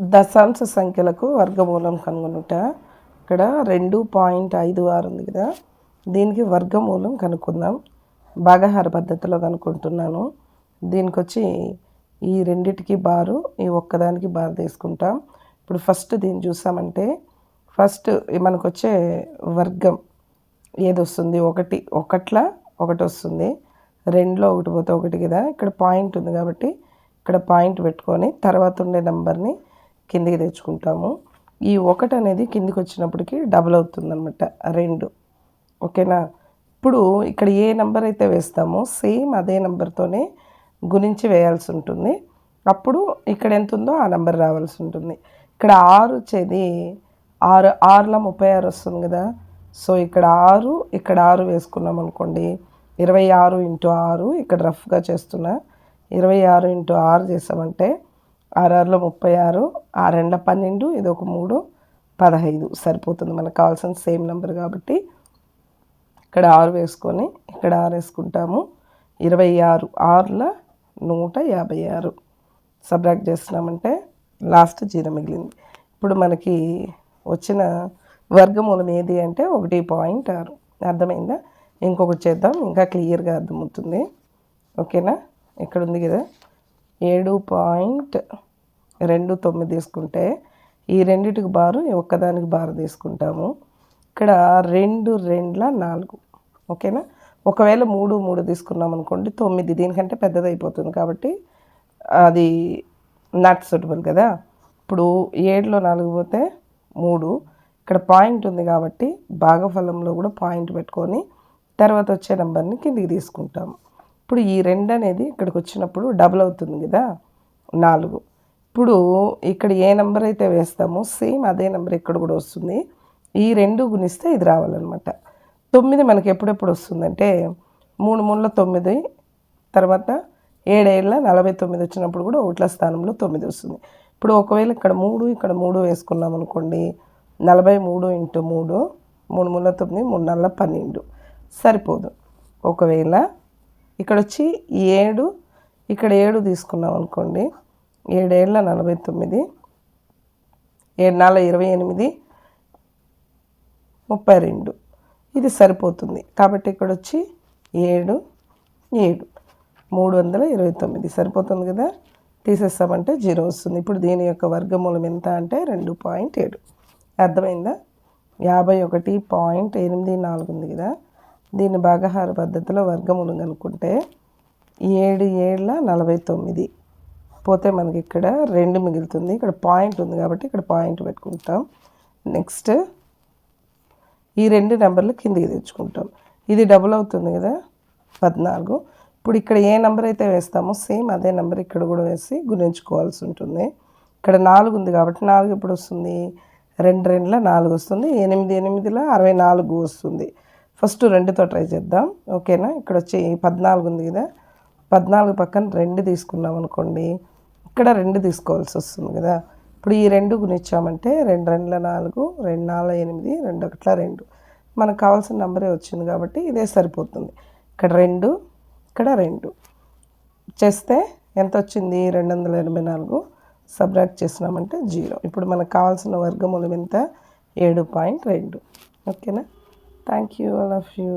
దశాంశ సంఖ్యలకు వర్గమూలం కనుగొనుట. ఇక్కడ రెండు పాయింట్ ఐదు ఆరు ఉంది కదా. దీనికి వర్గమూలం కనుక్కుందాం. భాగాహార పద్ధతిలో కనుక్కుంటున్నాను. దీనికి వచ్చి ఈ రెండిటికి బారు ఈ ఒక్కదానికి బారు తీసుకుంటాం. ఇప్పుడు ఫస్ట్ దీన్ని చూసామంటే ఫస్ట్ మనకు వచ్చే వర్గం ఏది వస్తుంది? ఒకటి ఒకట్లా ఒకటి వస్తుంది. రెండులో ఒకటి పోతే ఒకటి కదా. ఇక్కడ పాయింట్ ఉంది కాబట్టి ఇక్కడ పాయింట్ పెట్టుకొని తర్వాత ఉండే నెంబర్ని కిందికి తెచ్చుకుంటాము. ఈ ఒకటి అనేది కిందికి వచ్చినప్పటికి డబుల్ అవుతుంది అనమాట రెండు. ఓకేనా? ఇప్పుడు ఇక్కడ ఏ నెంబర్ అయితే వేస్తామో సేమ్ అదే నెంబర్తోనే గుణించి వేయాల్సి ఉంటుంది. అప్పుడు ఇక్కడ ఎంత ఉందో ఆ నెంబర్ రావాల్సి ఉంటుంది. ఇక్కడ ఆరు వచ్చేది ఆరు ఆరులో ముప్పై ఆరు వస్తుంది కదా. సో ఇక్కడ ఆరు ఇక్కడ ఆరు వేసుకున్నాం అనుకోండి ఇరవై ఆరు ఇంటూ ఆరు ఇక్కడ రఫ్గా చేస్తున్నా ఇరవై ఆరు ఇంటూ ఆరు చేసామంటే ఆరు ముప్పై ఆరు ఆ పన్నెండు ఇది ఒక మూడు పదహైదు సరిపోతుంది. మనకు కావాల్సిన సేమ్ నెంబర్ కాబట్టి ఇక్కడ ఆరు వేసుకొని ఇక్కడ ఆరు వేసుకుంటాము. ఇరవై ఆరు ఆరుల నూట యాభై ఆరు సబ్రాక్ట్ చేస్తున్నామంటే లాస్ట్ జీరో మిగిలింది. ఇప్పుడు మనకి వచ్చిన వర్గమూలం ఏది అంటే ఒకటి పాయింట్ ఆరు. అర్థమైందా? ఇంకొకటి చేద్దాం ఇంకా క్లియర్గా అర్థమవుతుంది. ఓకేనా? ఇక్కడ ఉంది కదా? ఏడు పాయింట్ రెండు తొమ్మిది తీసుకుంటే ఈ రెండిటికి బారు ఒక్కదానికి బారు తీసుకుంటాము. ఇక్కడ రెండు రెండ్ల నాలుగు ఓకేనా? ఒకవేళ మూడు మూడు తీసుకున్నాం అనుకోండి తొమ్మిది దీనికంటే పెద్దది అయిపోతుంది కాబట్టి అది నాట్ సూటబుల్ కదా? ఇప్పుడు ఏడులో నాలుగు పోతే మూడు. ఇక్కడ పాయింట్ ఉంది కాబట్టి భాగఫలంలో కూడా పాయింట్ పెట్టుకొని తర్వాత వచ్చే నెంబర్ని కిందికి తీసుకుంటాము. ఇప్పుడు ఈ రెండు అనేది ఇక్కడికి వచ్చినప్పుడు డబుల్ అవుతుంది కదా? నాలుగు. ఇప్పుడు ఇక్కడ ఏ నెంబర్ అయితే వేస్తామో సేమ్ అదే నెంబర్ ఇక్కడ కూడా వస్తుంది. ఈ రెండు గుణిస్తే ఇది రావాలన్నమాట. తొమ్మిది మనకి ఎప్పుడెప్పుడు వస్తుందంటే మూడు మూడుల తొమ్మిది తర్వాత ఏడేళ్ళ నలభై తొమ్మిది వచ్చినప్పుడు కూడా ఓట్ల స్థానంలో తొమ్మిది వస్తుంది. ఇప్పుడు ఒకవేళ ఇక్కడ మూడు ఇక్కడ మూడు వేసుకున్నాం అనుకోండి నలభై మూడు ఇంటూ మూడు మూడు మూల తొమ్మిది మూడు నెలల పన్నెండు. సరిపోదు. ఒకవేళ ఇక్కడ వచ్చి ఏడు ఇక్కడ ఏడు తీసుకున్నాం అనుకోండి ఏడేళ్ళ నలభై తొమ్మిది ఏడు నాలుగు ఇరవై ఎనిమిది ముప్పై రెండు. ఇది సరిపోతుంది. కాబట్టి ఇక్కడ వచ్చి ఏడు ఏడు. మూడు వందల ఇరవై తొమ్మిది. సరిపోతుంది కదా? తీసేస్తామంటే జీరో వస్తుంది. ఇప్పుడు దీని యొక్క వర్గమూలం ఎంత అంటే రెండు పాయింట్ ఏడు. అర్థమైందా? యాభై ఒకటి పాయింట్ ఎనిమిది నాలుగు ఉంది కదా? దీన్ని భాగహార పద్ధతిలో వర్గమూలం కనుక్కుంటే ఏడు ఏళ్ళ నలభై తొమ్మిది. పోతే మనకి ఇక్కడ రెండు మిగులుతుంది. ఇక్కడ పాయింట్ ఉంది కాబట్టి ఇక్కడ పాయింట్ పెట్టుకుంటాం. నెక్స్ట్ ఈ రెండు నెంబర్లు కిందికి తెచ్చుకుంటాం. ఇది డబుల్ అవుతుంది కదా? పద్నాలుగు. ఇప్పుడు ఇక్కడ ఏ నెంబర్ అయితే వేస్తామో సేమ్ అదే నెంబర్ ఇక్కడ కూడా వేసి గుణించుకోవాల్సి ఉంటుంది. ఇక్కడ నాలుగు ఉంది కాబట్టి నాలుగు ఎప్పుడు వస్తుంది? రెండు రెండులో నాలుగు వస్తుంది. ఎనిమిది ఎనిమిదిలో అరవై నాలుగు వస్తుంది. ఫస్ట్ రెండుతో ట్రై చేద్దాం. ఓకేనా ఇక్కడ వచ్చి పద్నాలుగు ఉంది కదా? పద్నాలుగు పక్కన రెండు తీసుకున్నాం అనుకోండి. ఇక్కడ రెండు తీసుకోవాల్సి వస్తుంది కదా. ఇప్పుడు ఈ రెండు గుణించామంటే రెండు రెండుల నాలుగు రెండు నాలుగు ఎనిమిది రెండు ఒకట్ల రెండు. మనకు కావాల్సిన నెంబరే వచ్చింది కాబట్టి ఇదే సరిపోతుంది. ఇక్కడ రెండు ఇక్కడ రెండు. చేస్తే ఎంత వచ్చింది? రెండు వందల ఎనభై నాలుగు. సబ్రాక్ట్ చేసినామంటే జీరో. ఇప్పుడు మనకు కావాల్సిన వర్గమూలం ఎంత? ఏడు పాయింట్ రెండు. ఓకేనా? Thank you all of you.